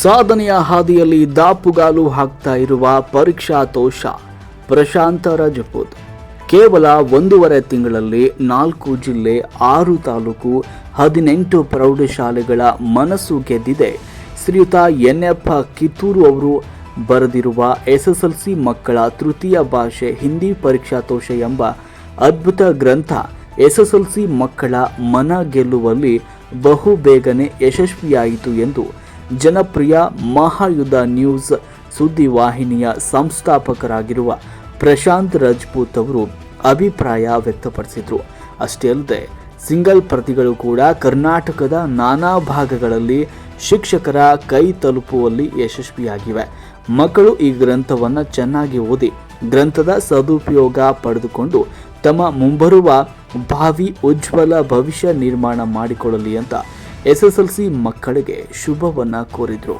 ಸಾಧನೆಯ ಹಾದಿಯಲ್ಲಿ ದಾಪುಗಾಲು ಹಾಕ್ತಾ ಇರುವ ಪರೀಕ್ಷಾ ತೋಷ ಪ್ರಶಾಂತ ರಜಪೂತ್. ಕೇವಲ ಒಂದೂವರೆ ತಿಂಗಳಲ್ಲಿ ನಾಲ್ಕು ಜಿಲ್ಲೆ, ಆರು ತಾಲೂಕು, ಹದಿನೆಂಟು ಪ್ರೌಢಶಾಲೆಗಳ ಮನಸ್ಸು ಗೆದ್ದಿದೆ ಶ್ರೀಯುತ ಎನ್ಎಫ್ ಕಿತ್ತೂರು ಅವರು ಬರೆದಿರುವ ಎಸ್ಎಸ್ಎಲ್ಸಿ ಮಕ್ಕಳ ತೃತೀಯ ಭಾಷೆ ಹಿಂದಿ ಪರೀಕ್ಷಾ ತೋಷ ಎಂಬ ಅದ್ಭುತ ಗ್ರಂಥ ಎಸ್ಎಸ್ಎಲ್ಸಿ ಮಕ್ಕಳ ಮನ ಗೆಲ್ಲುವಲ್ಲಿ ಬಹುಬೇಗನೆ ಯಶಸ್ವಿಯಾಯಿತು ಎಂದು ಜನಪ್ರಿಯ ಮಹಾಯುದ್ಧ ನ್ಯೂಸ್ ಸುದ್ದಿವಾಹಿನಿಯ ಸಂಸ್ಥಾಪಕರಾಗಿರುವ ಪ್ರಶಾಂತ್ ರಜಪೂತ್ ಅವರು ಅಭಿಪ್ರಾಯ ವ್ಯಕ್ತಪಡಿಸಿದರು. ಅಷ್ಟೇ ಅಲ್ಲದೆ, ಸಿಂಗಲ್ ಪ್ರತಿಗಳು ಕೂಡ ಕರ್ನಾಟಕದ ನಾನಾ ಭಾಗಗಳಲ್ಲಿ ಶಿಕ್ಷಕರ ಕೈ ತಲುಪುವಲ್ಲಿ ಯಶಸ್ವಿಯಾಗಿವೆ. ಮಕ್ಕಳು ಈ ಗ್ರಂಥವನ್ನು ಚೆನ್ನಾಗಿ ಓದಿ, ಗ್ರಂಥದ ಸದುಪಯೋಗ ಪಡೆದುಕೊಂಡು ತಮ್ಮ ಮುಂಬರುವ ಭಾವಿ ಉಜ್ವಲ ಭವಿಷ್ಯ ನಿರ್ಮಾಣ ಮಾಡಿಕೊಳ್ಳಲಿ ಅಂತ ಎಸ್ಎಸ್ಎಲ್ಸಿ ಮಕ್ಕಳಿಗೆ ಶುಭವನ್ನು ಕೋರಿದರು.